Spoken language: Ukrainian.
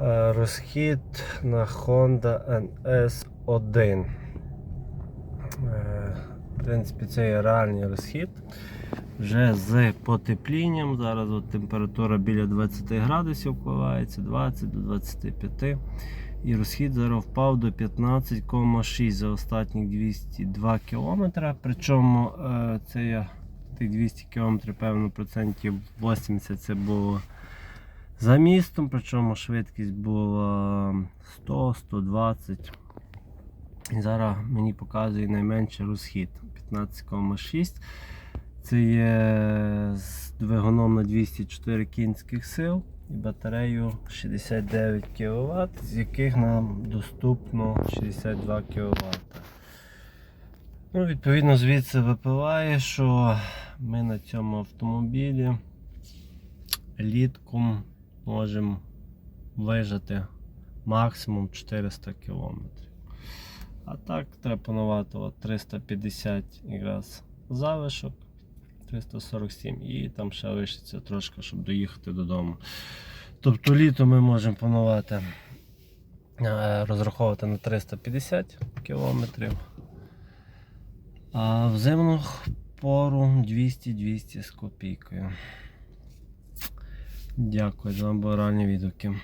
Е, Розхід на Honda NS1. Е, В принципі, це є реальний розхід. Вже з потеплінням. Зараз от температура біля 20 градусів коливається, 20 до 25. І розхід зараз впав до 15,6 за останні 202 км. Причому е, це я тих 200 км, певно, процентів 80 це було за містом, причому швидкість була 100-120. І зараз мені показує найменший розхід 15,6. Це є з двигуном на 204 кінських сил і батарею 69 кВт, з яких нам доступно 62 кВт. Ну, відповідно, звідси випливає, що ми на цьому автомобілі літком можемо вижити максимум 400 км. А так треба панувати от 350 якраз залишок, 347 і там ще лишиться трошки, щоб доїхати додому. Тобто літо ми можемо панувати, е, розраховувати на 350 км. А в зимну пору 200-200 з копійкою. Дякую, з моральні відгуки.